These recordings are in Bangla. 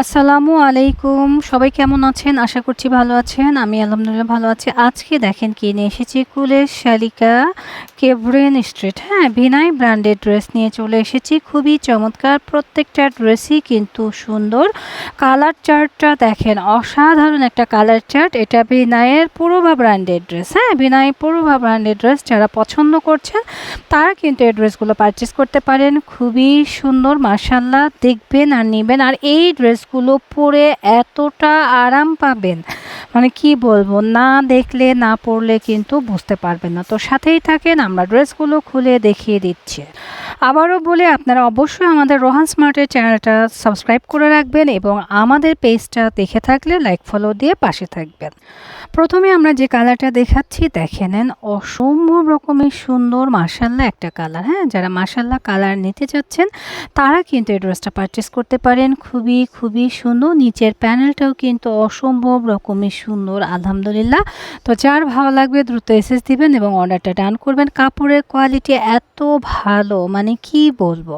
আসসালামু আলাইকুম। সবাই কেমন আছেন? আশা করছি ভালো আছেন। আমি আলহামদুলিল্লাহ ভালো আছি। আজকে দেখেন কি নিয়ে এসেছি। কুলের শালিকা কেভরেন স্ট্রিট। হ্যাঁ ভিনাই ব্র্যান্ডের ড্রেস নিয়ে চলে এসেছি। খুবই চমৎকার। প্রত্যেকটা ড্রেসই কিন্তু সুন্দর। কালার চার্টটা দেখেন, অসাধারণ একটা কালার চার্ট। এটা ভিনাইয়ের পুরোভা ব্র্যান্ডের ড্রেস। হ্যাঁ ভিনাই পুরোভা ব্র্যান্ডের ড্রেস যারা পছন্দ করছেন, তারা কিন্তু এই ড্রেসগুলো পারচেস করতে পারেন। খুবই সুন্দর মার্শাল্লাহ দেখবেন আর নেবেন। আর এই ড্রেসগুলো পরে এতটা আরাম পাবেন। মানে কি বলব, না দেখলে, না পরলে কিন্তু বুঝতে পারবেন না। তো সাথেই থাকেন, আমরা ড্রেসগুলো খুলে দেখিয়ে দিচ্ছি। আবারও বলে, আপনারা অবশ্যই আমাদের রোহান স্মার্টের চ্যানেলটা সাবস্ক্রাইব করে রাখবেন এবং আমাদের পেজটা দেখে থাকলে লাইক, ফলো দিয়ে পাশে থাকবেন। প্রথমে আমরা যে কালারটা দেখাচ্ছি, দেখে নেন। অসম্ভব রকমের সুন্দর মার্শাল্লাহ একটা কালার হ্যাঁ? যারা মার্শাল্লাহ কালার নিতে চাচ্ছেন, তারা কিন্তু এই ড্রেসটা পারচেস করতে পারেন। খুবই খুবই সুন্দর নিচের প্যানেলটাও কিন্তু অসম্ভব রকমের সুন্দর, আলহামদুলিল্লাহ। তো যার ভালো লাগবে দ্রুত এসেস দিবেন এবং অর্ডারটা ডান করবেন। কাপড়ের কোয়ালিটি এত ভালো মানে কি বলব?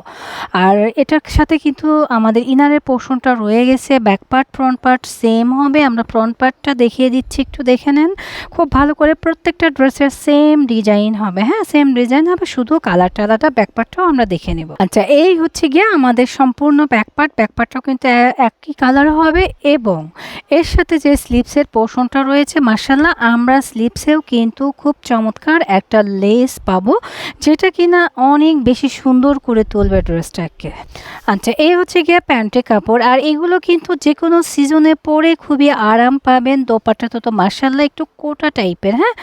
আর এটার সাথে কিন্তু আমাদের ইনারের পোর্শনটা রয়ে গেছে back part front part same হবে। আমরা ফ্রন্ট পার্টটা দেখিয়ে দিচ্ছি, একটু দেখে নেন। খুব ভালো করে প্রত্যেকটা ড্রেসের সেম ডিজাইন হবে হ্যাঁ? সেম ডিজাইন হবে, শুধু কালারটা আলাদা ব্যাক পার্টটাও আমরা দেখে নেব। আচ্ছা এই হচ্ছে গিয়ে আমাদের সম্পূর্ণ ব্যাক পার্ট ব্যাক পার্টটাও কিন্তু একই কালার হবে এবং এর সাথে যে স্লিপসের পোর্শনটা রয়েছে মার্শাল্লাহ আমরা স্লিপসেও কিন্তু খুব চমৎকার একটা লেস পাবো, যেটা কিনা অনেক বেশি সুন্দর করে তুলবে ড্রেসটাকে আচ্ছা এই হচ্ছে গিয়ে প্যান্টের কাপড়, আর এগুলো কিন্তু যে কোনো সিজনে পরে খুবই আরাম পাবেন, দোপাট্টা তো তো মার্শাল্লাহ একটু কোটা টাইপের হ্যাঁ?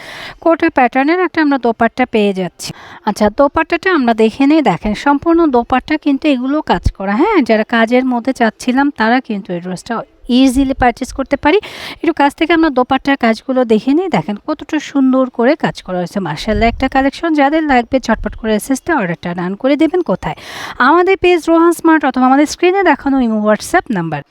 কোটা প্যাটার্নের একটা আমরা দোপাট্টা পেয়ে যাচ্ছি। আচ্ছা দোপাট্টাটা আমরা দেখে নিই, দেখেন, সম্পূর্ণ দোপাট্টা কিন্তু এগুলো কাজ করা হ্যাঁ? যারা কাজের মধ্যে চাচ্ছিলাম, তারা কিন্তু এই ইজিলি পারচেস করতে পারি। একটু কাছ থেকে আমরা দোপাট্টার কাজগুলো দেখে নিই। দেখেন কতটা সুন্দর করে কাজ করা হয়েছে। মার্শাল্লাহ একটা কালেকশন যাদের লাগবে ঝটপট করে এসেসতে অর্ডারটা রান করে দেবেন কোথায়? আমাদের পেজ রোহান স্মার্ট অথবা আমাদের স্ক্রিনে দেখানো ইমো হোয়াটসঅ্যাপ নাম্বার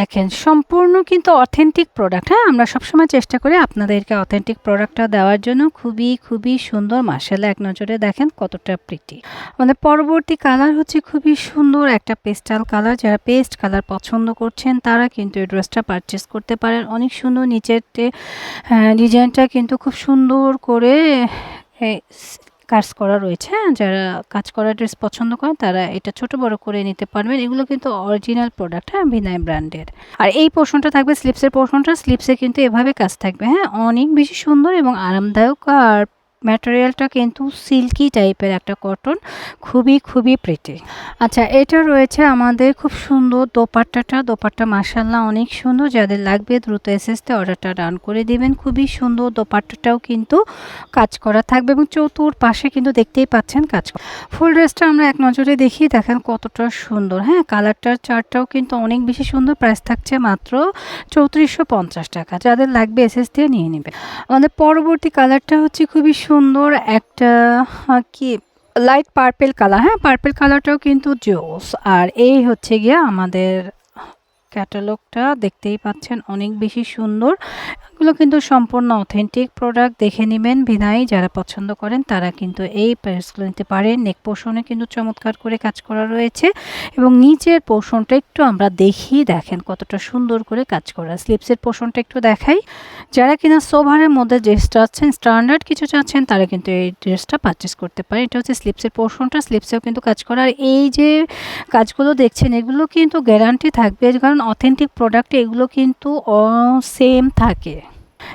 দেখেন, সম্পূর্ণ কিন্তু অথেন্টিক প্রোডাক্ট হ্যাঁ? আমরা সবসময় চেষ্টা করি আপনাদেরকে অথেন্টিক প্রোডাক্টটা দেওয়ার জন্য। খুবই খুবই সুন্দর। মার্শাল্লাহ এক নজরে দেখেন কতটা প্রিটি আমাদের পরবর্তী কালার হচ্ছে খুবই সুন্দর একটা পেস্টাল কালার যারা পেস্ট কালার পছন্দ করছেন, তারা কিন্তু এই ড্রেসটা পারচেস করতে পারেন। অনেক সুন্দর নিচের ডিজাইনটা কিন্তু খুব সুন্দর করে কাজ করা রয়েছে। হ্যাঁ যারা কাজ করা ড্রেস পছন্দ করেন, তারা এটা ছোট বড় করে নিতে পারবেন। এগুলো কিন্তু অরিজিনাল প্রোডাক্ট হ্যাঁ বিনয় ব্র্যান্ডের আর এই পোর্শনটা থাকবে স্লিপসের পোর্শনটা স্লিপসে কিন্তু এভাবে কাজ থাকবে হ্যাঁ অনেক বেশি সুন্দর এবং আরামদায়ক আর ম্যাটেরিয়ালটা কিন্তু সিল্কি টাইপের একটা কটন খুবই খুবই প্রিটি আচ্ছা এটা রয়েছে আমাদের খুব সুন্দর দোপাট্টাটা। দোপাট্টা মাসাল্লাহ অনেক সুন্দর। যাদের লাগবে দ্রুত এসএসতে অর্ডারটা ডান করে দিবেন। খুবই সুন্দর দোপাট্টাটাও কিন্তু কাজ করা থাকবে এবং চতুর পাশে কিন্তু দেখতেই পাচ্ছেন কাজ ফুল ড্রেসটা আমরা এক নজরে দেখি দেখেন কতটা সুন্দর। হ্যাঁ কালারটার চার্টটাও কিন্তু অনেক বেশি সুন্দর। প্রাইস থাকছে মাত্র চৌত্রিশশো টাকা। যাদের লাগবে এসএস দিয়ে নিয়ে নেবে। আমাদের পরবর্তী কালারটা হচ্ছে খুবই সুন্দর একটা কি লাইট পার্পেল কালার হ্যাঁ? পার্পেল কালারটাও কিন্তু জোস। আর এই হচ্ছে গিয়া আমাদের ক্যাটালগটা দেখতেই পাচ্ছেন, অনেক বেশি সুন্দর। এগুলো কিন্তু সম্পূর্ণ অথেন্টিক প্রোডাক্ট দেখে নেবেন বিনাই যারা পছন্দ করেন তারা কিন্তু এই প্যারেসগুলো নিতে পারেন। নেক পোর্শনে কিন্তু চমৎকার করে কাজ করা রয়েছে এবং নিচের পোর্শনটা একটু আমরা দেখি দেখেন কতটা সুন্দর করে কাজ করা। স্লিপসের পোর্শনটা একটু দেখাই। যারা কিনা সোভারের মধ্যে ড্রেস চাচ্ছেন স্ট্যান্ডার্ড কিছু চাচ্ছেন, তারা কিন্তু এই ড্রেসটা পারচেস করতে পারে এটা হচ্ছে স্লিপসের পোর্শনটা স্লিপসেও কিন্তু কাজ করা। আর এই যে কাজগুলো দেখছেন, এগুলো কিন্তু গ্যারান্টি থাকবে। কারণ অথেন্টিক প্রোডাক্টে এগুলো কিন্তু সেম থাকে।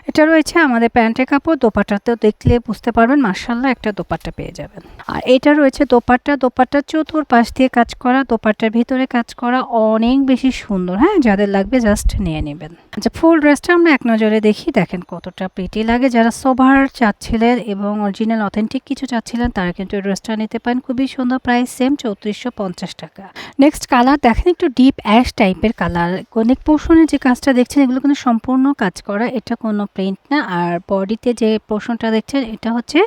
এটা রয়েছে আমাদের প্যান্টের কাপড়, দোপাট্টাতেও দেখলে বুঝতে পারবেন মার্শাল্লাহ একটা দোপাট্টা পেয়ে যাবেন। আর এটা রয়েছে দোপাট্টা, দোপাট্টার চতুর পাশ দিয়ে কাজ করা, দোপাট্টার ভিতরে কাজ করা অনেক বেশি সুন্দর হ্যাঁ? যাদের লাগবে জাস্ট নিয়ে নেবেন। আচ্ছা ফুল ড্রেসটা আমরা এক নজরে দেখি, দেখেন কতটা প্রিটি লাগে। যারা সোভার চাচ্ছিলেন এবং অরিজিনাল অথেন্টিক কিছু চাচ্ছিলেন, তারা কিন্তু ড্রেসটা নিতে পারেন। খুবই সুন্দর প্রাইস সেম চৌত্রিশশো টাকা। নেক্সট কালার দেখেন একটু ডিপ অ্যাশ টাইপের কালার অনেক পোর্শনের যে কাজটা দেখছেন, এগুলো কিন্তু সম্পূর্ণ কাজ করা। এটা কোনো প্রিন্ট না। আর বডিতে যে পোর্শনটা দেখছেন, এটা হচ্ছে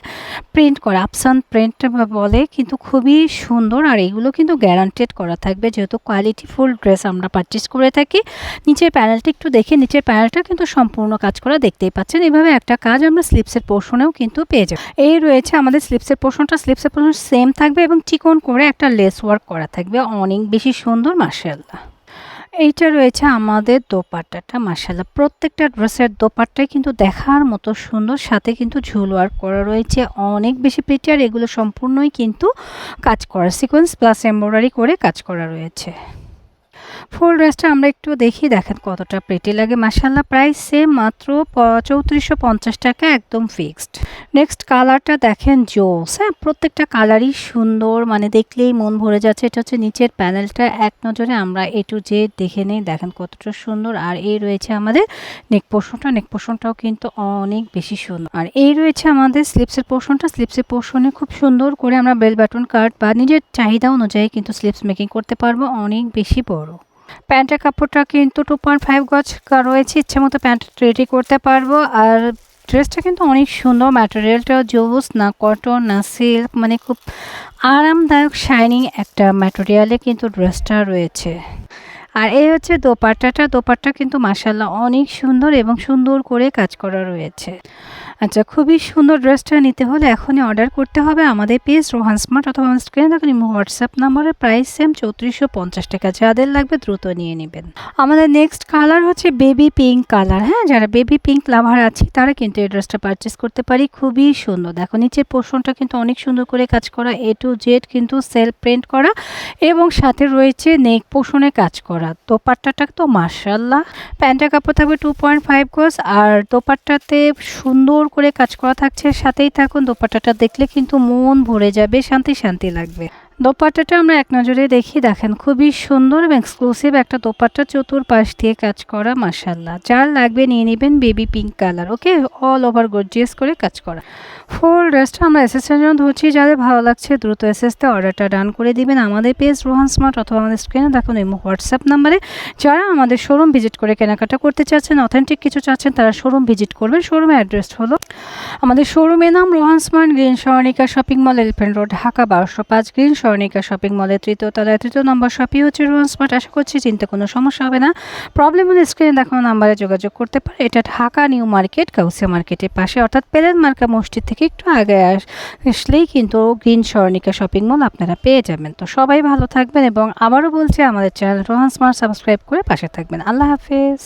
প্রিন্ট করা আপসান প্রিন্ট বলে, কিন্তু খুবই সুন্দর। আর এগুলো কিন্তু গ্যারান্টেড করা থাকবে। যেহেতু কোয়ালিটি ফুল ড্রেস আমরা পারচেস করে থাকি, নিচের প্যানেলটা একটু দেখে, নিচের প্যানেলটা কিন্তু সম্পূর্ণ কাজ করা দেখতেই পাচ্ছেন। এভাবে একটা কাজ আমরা স্লিপসের পোর্শনেও কিন্তু পেয়ে যাব। এই রয়েছে আমাদের স্লিপসের পোর্শনটা স্লিপসের পোর্শন সেম থাকবে এবং চিকন করে একটা লেস ওয়ার্ক করা থাকবে। অনেক বেশি সুন্দর মার্শাল্লাহ এইটা রয়েছে আমাদের দোপাট্টাটা মাসাল্লাহ প্রত্যেকটা ড্রেসের দোপাট্টাই কিন্তু দেখার মতো সুন্দর, সাথে কিন্তু ঝুল ওয়ার্ক করা রয়েছে। অনেক বেশি পেটি আর এগুলো সম্পূর্ণই কিন্তু কাজ করা সিকোয়েন্স প্লাস এমব্রয়ডারি করে কাজ করা রয়েছে। ফুল ড্রেসটা আমরা একটু দেখি, দেখেন কতটা প্রেটি লাগে। মাসাল্লাহ প্রাইস সেম মাত্র চৌত্রিশশো পঞ্চাশ টাকা, একদম ফিক্সড নেক্সট কালারটা দেখেন জোস হ্যাঁ? প্রত্যেকটা কালারই সুন্দর মানে দেখলেই মন ভরে যাচ্ছে। এটা হচ্ছে নিচের প্যানেলটা এক নজরে আমরা এ টু জে দেখে নেই। দেখেন কতটা সুন্দর। আর এই রয়েছে আমাদের নেক পোর্শনটা নেক পোর্শনটাও কিন্তু অনেক বেশি সুন্দর। আর এই রয়েছে আমাদের স্লিপসের পোর্শনটা স্লিপসের পোর্শনে খুব সুন্দর করে আমরা বেল বাটন কাট বা নিজের চাহিদা অনুযায়ী কিন্তু স্লিপস মেকিং করতে পারব। অনেক বেশি বড়। প্যান্টের কাপড়টা কিন্তু টু পয়েন্ট ফাইভ গজ রয়েছে, ইচ্ছে মতো প্যান্ট রেডি করতে পারব। আর ড্রেসটা কিন্তু অনেক সুন্দর ম্যাটেরিয়ালটা জোস, না কটন না সিল্ক মানে খুব আরামদায়ক শাইনিং একটা ম্যাটেরিয়ালে কিন্তু ড্রেসটা রয়েছে। আর এই হচ্ছে দোপাট্টাটা, দোপাট্টা কিন্তু মাসাল্লাহ অনেক সুন্দর এবং সুন্দর করে কাজ করা রয়েছে। আচ্ছা খুবই সুন্দর ড্রেসটা নিতে হলে এখনই অর্ডার করতে হবে আমাদের পেজ রোহান স্মার্ট অথবা আমার স্ক্রিনে দেখুন হোয়াটসঅ্যাপ নাম্বারের প্রাইস সেম, চৌত্রিশশো পঞ্চাশ টাকা। যাদের লাগবে দ্রুত নিয়ে নেবেন। আমাদের নেক্সট কালার হচ্ছে বেবি পিঙ্ক কালার। হ্যাঁ যারা বেবি পিঙ্ক লাভার আছে, তারা কিন্তু এই ড্রেসটা পারচেস করতে পারি। খুবই সুন্দর। দেখো, নিচের পোর্শনটা কিন্তু অনেক সুন্দর করে কাজ করা। এ টু জেড কিন্তু সেলফ প্রিন্ট করা এবং সাথে রয়েছে নেক পোর্শনে কাজ করা। দোপাট্টাটা তো মার্শাল্লাহ প্যান্টের কাপড় থাকবে টু পয়েন্ট ফাইভ গোস আর দোপাট্টাতে সুন্দর করে কাজ করা থাকছে, সাথেই থাকুন, দোপাট্টাটা দেখলে কিন্তু মন ভরে যাবে, শান্তি শান্তি লাগবে। দোপাট্টাটা আমরা এক নজরে দেখি, দেখেন, খুবই সুন্দর এবং এক্সক্লুসিভ একটা দোপাট্টা চতুর্পাশ দিয়ে কাজ করা মাসাল্লাহ যার লাগবে নিয়ে নেবেন baby pink colour okay all over gorgeous করে কাজ করা। ফুল ড্রেসটা আমরা এসএসের জন্য ধরছি, যাদের ভালো লাগছে দ্রুত এসএসতে অর্ডারটা ডান করে দিবেন। আমাদের পেজ রোহান স্মার্ট অথবা আমাদের স্ক্রিনে দেখুন, এই হোয়াটসঅ্যাপ নাম্বারে যারা আমাদের শোরুম ভিজিট করে কেনাকাটা করতে চাচ্ছেন অথেন্টিক কিছু চাচ্ছেন, তারা শোরুম ভিজিট করবেন। শোরুমের অ্যাড্রেস হলো আমাদের শোরুমের নাম Rohan smart green Swarnika shopping mall elephant road Dhaka, বারোশো পাঁচ গ্রিন স্বর্ণিকা শপিং মলের তৃতীয় তলায়, তৃতীয় নম্বর শপই হচ্ছে রোহান স্মার্ট। আশা করছি চিনতে কোনো সমস্যা হবে না। প্রবলেম হলে স্ক্রিনে দেখানো নাম্বারে যোগাযোগ করতে পারে। এটা ঢাকা নিউ মার্কেট কাউসিয়া মার্কেটের পাশে। অর্থাৎ পেলেন মার্কা মসজিদ থেকে একটু আগে আসলেই কিন্তু গ্রিন স্বর্ণিকা শপিং মল আপনারা পেয়ে যাবেন। তো সবাই ভালো থাকবেন এবং আবারও বলছি, আমাদের চ্যানেল রোহান স্মার্ট সাবস্ক্রাইব করে পাশে থাকবেন। আল্লাহ হাফেজ।